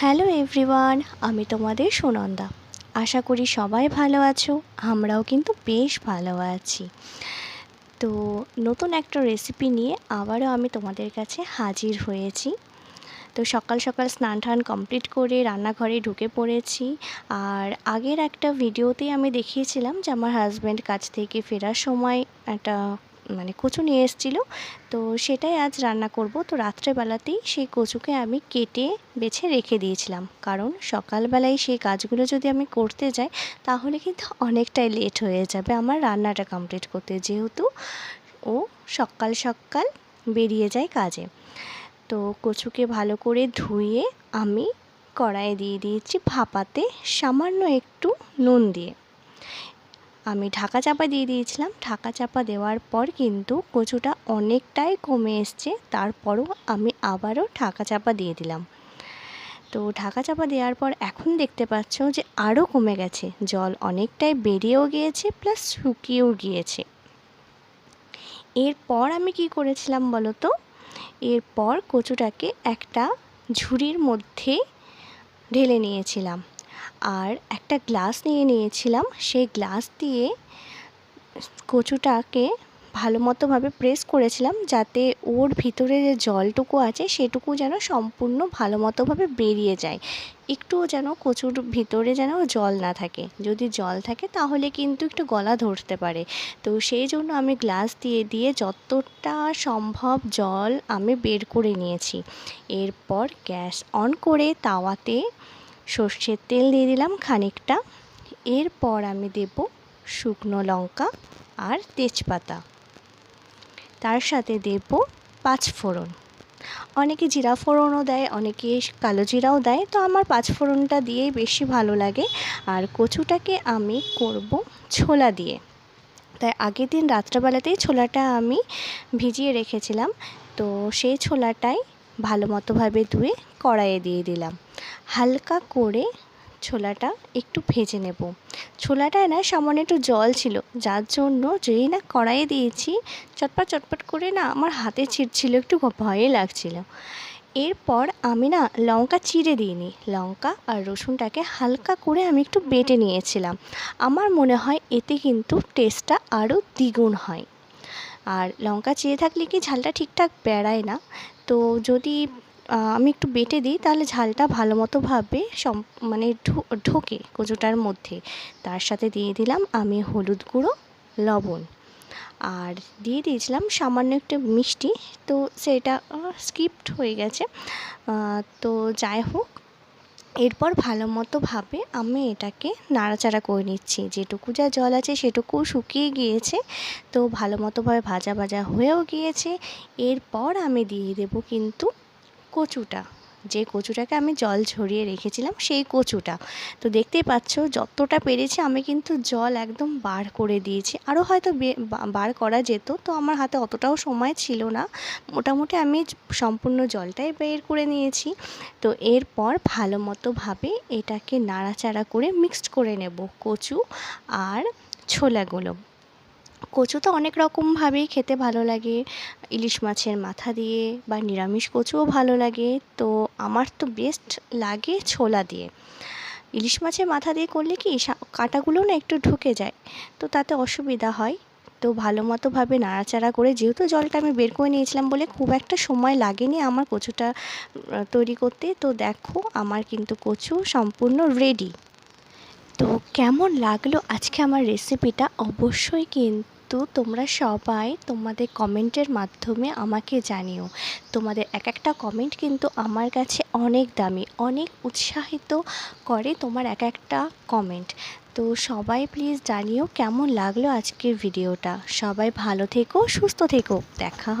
Hello everyone, আমি তোমাদের সুনন্দা। আশা করি সবাই ভালো আছো, আমরাও কিন্তু বেশ ভালো আছি। তো নতুন একটা রেসিপি নিয়ে আবারও আমি তোমাদের কাছে হাজির হয়েছি। তো সকাল সকাল স্নান টান কমপ্লিট করে রান্নাঘরে ঢুকে পড়েছি। আর আগের একটা ভিডিওতেই আমি দেখিয়েছিলাম যে আমার হাজব্যান্ড কাছ থেকে ফেরার সময় একটা মানে কচু নিয়ে এসেছিল। তো সেটাই আজ রান্না করব। তো রাত্রেবেলাতেই সেই কচুকে আমি কেটে বেছে রেখে দিয়েছিলাম। কারণ সকালবেলায় সেই কাজগুলো যদি আমি করতে যাই, তাহলে কিন্তু অনেকটাই লেট হয়ে যাবে আমার রান্নাটা কমপ্লিট করতে। যেহেতু ও সকাল সকাল বেরিয়ে যায় কাজে। তো কচুকে ভালো করে ধুয়ে আমি কড়াইয়ে দিয়ে দিয়েছি ভাপাতে সামান্য একটু নুন দিয়ে। আমি ঢাকা চাপা দিয়ে দিয়েছিলাম। ঢাকা চাপা দেওয়ার পর কিন্তু কচুটা অনেকটাই কমে এসছে। তারপরও আমি আবারও ঢাকা চাপা দিয়ে দিলাম। তো ঢাকা চাপা দেওয়ার পর এখন দেখতে পাচ্ছ যে আরও কমে গেছে। জল অনেকটাই বেরিয়েও গিয়েছে, প্লাস শুকিয়েও গিয়েছে। এরপর আমি কি করেছিলাম বলো তো? এরপর কচুটাকে একটা ঝুড়ির মধ্যে ঢেলে নিয়েছিলাম। আর একটা গ্লাস নিয়ে নিয়েছিলাম। সেই গ্লাস দিয়ে কচুটাকে ভালো মতোভাবে প্রেস করেছিলাম যাতে ওর ভিতরে যে জলটুকু আছে সেটুকু যেন সম্পূর্ণ ভালো মতোভাবে বেরিয়ে যায়। একটুও যেন কচুর ভিতরে যেন জল না থাকে। যদি জল থাকে তাহলে কিন্তু একটু গলা ধরতে পারে। তো সেই জন্য আমি গ্লাস দিয়ে দিয়ে যতটা সম্ভব জল আমি বের করে নিয়েছি। এরপর গ্যাস অন করে তাওয়াতে সর্ষের তেল দিয়ে দিলাম খানিকটা। এরপর আমি দেব শুকনো লঙ্কা আর তেজপাতা। তার সাথে দেব পাঁচ ফোড়ন। অনেকে জিরা ফোড়নও দেয়, অনেকে কালো জিরাও দেয়। তো আমার পাঁচ ফোড়নটা দিয়েই বেশি ভালো লাগে। আর কচুটাকে আমি করব ছোলা দিয়ে। তাই আগের দিন রাত্রেবেলাতেই ছোলাটা আমি ভিজিয়ে রেখেছিলাম। তো সেই ছোলাটাই ভালো মতোভাবে ধুয়ে কড়াইয়ে দিয়ে দিলাম। হালকা করে ছোলাটা একটু ভেজে নেব। ছোলাটায় না সামান্য একটু জল ছিল, যার জন্য যেই না কড়াইয়ে দিয়েছি, চটপট চটপট করে না আমার হাতে ছিটছিল, একটু ভয়ে লাগছিল। এরপর আমি না লঙ্কা চিড়ে দিইনি। লঙ্কা আর রসুনটাকে হালকা করে আমি একটু বেটে নিয়েছিলাম। আমার মনে হয় এতে কিন্তু টেস্টটা আরও দ্বিগুণ হয়। আর লঙ্কা চিড়ে থাকলে কি ঝালটা ঠিকঠাক বেড়ায় না? তো যদি আমি একটু বেটে দিই তাহলে ঝালটা ভালো মতোভাবে সম মানে ঢোকে কচুটার মধ্যে। তার সাথে দিয়ে দিলাম আমি হলুদ গুঁড়ো, লবণ। আর দিয়ে দিয়েছিলাম সামান্য একটু মিষ্টি। তো সেটা স্কিপড হয়ে গেছে। তো যাই হোক এরপর ভালো মতোভাবে আমি এটাকে নাড়াচাড়া করে নিচ্ছি। যেটুকু যা জল আছে সেটুকু শুকিয়ে গিয়েছে। তো ভালো মতোভাবে ভাজা ভাজা হয়েও গিয়েছে। এরপর আমি দিয়ে দেব কিন্তু কচুটা। যে কচুটাকে আমি জল ঝরিয়ে রেখেছিলাম সেই কচুটা। তো দেখতেই পাচ্ছ যতটা পেরেছি আমি কিন্তু জল একদম বার করে দিয়েছি। আরও হয়তো বার করা যেত, তো আমার হাতে অতটাও সময় ছিল না। মোটামুটি আমি সম্পূর্ণ জলটাই বের করে নিয়েছি। তো এরপর ভালো মতোভাবে এটাকে নাড়াচাড়া করে মিক্সড করে নেব কচু আর ছোলাগুলো। কচু তো অনেক রকমভাবেই খেতে ভালো লাগে। ইলিশ মাছের মাথা দিয়ে বা নিরামিষ কচুও ভালো লাগে। তো আমার তো বেস্ট লাগে ছোলা দিয়ে। ইলিশ মাছের মাথা দিয়ে করলে কি কাঁটাগুলো না একটু ঢুকে যায়। তো তাতে অসুবিধা হয়। তো ভালো মতোভাবে নাড়াচাড়া করে যেহেতু জলটা আমি বের করে নিয়েছিলাম বলে খুব একটা সময় লাগেনি আমার কচুটা তৈরি করতে। তো দেখো আমার কিন্তু কচু সম্পূর্ণ রেডি তো কেমন লাগল আজকে আমার রেসিপিটা অবশ্যই কিন্তু তোমরা সবাই তোমাদের কমেন্টের মাধ্যমে আমাকে জানিও। তোমাদের এক একটা কমেন্ট কিন্তু আমার কাছে অনেক দামি, অনেক উৎসাহিত করে তোমার এক একটা কমেন্ট। তো সবাই প্লিজ জানিও কেমন লাগল আজকের ভিডিওটা। সবাই ভালো থেকো, সুস্থ থেকো। দেখা